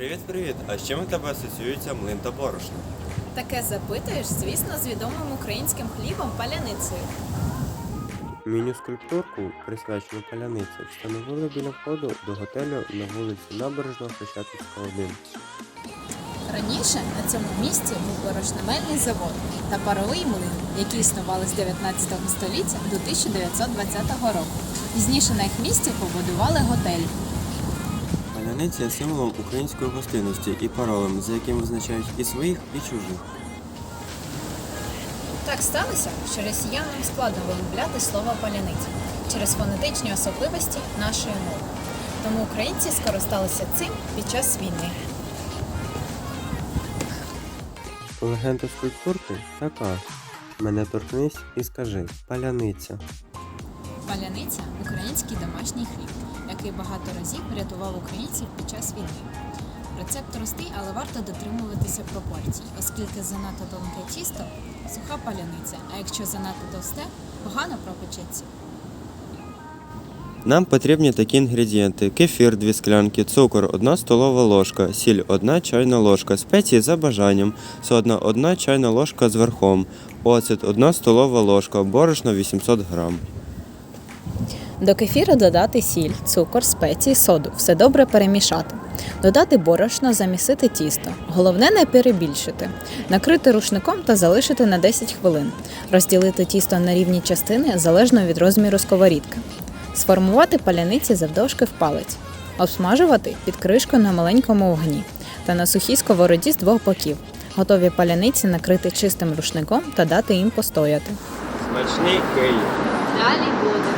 Привіт-привіт! А з чим у тебе асоціюється млин та борошно? Таке запитуєш, звісно, з відомим українським хлібом паляницею. Міні-скульптурку, присвячену паляниці, встановили біля входу до готелю на вулиці Набережного Хрещатицька 1. Раніше на цьому місці був борошномельний завод та паровий млин, які існували з 19 століття до 1920 року. Пізніше на їх місці побудували готель. Є символом української гостинності і паролем, за яким визначають і своїх, і чужих. Так сталося, що росіянам складно вимовляти слово паляниця через фонетичні особливості нашої мови. Тому українці скористалися цим під час війни. Легенда скульптурки така. Мене торкнись і скажи паляниця. Паляниця український домашній хліб, який багато разів рятував українців під час війни. Рецепт простий, але варто дотримуватися пропорцій, оскільки занадто тонке тісто суха паляниця, а якщо занадто товсте, погано пропечеться. Нам потрібні такі інгредієнти: кефір 2 склянки, цукор 1 столова ложка, сіль 1 чайна ложка, спеції за бажанням, содна 1 чайна ложка з верхом, оцет 1 столова ложка, борошно 800 грам. До кефіру додати сіль, цукор, спеції, соду. Все добре перемішати. Додати борошно, замісити тісто. Головне не перебільшити. Накрити рушником та залишити на 10 хвилин. Розділити тісто на рівні частини залежно від розміру сковорідки. Сформувати паляниці завдовжки в палець. Обсмажувати під кришкою на маленькому вогні та на сухій сковороді з двох боків. Готові паляниці накрити чистим рушником та дати їм постояти. Смачний Київ. Далі буде.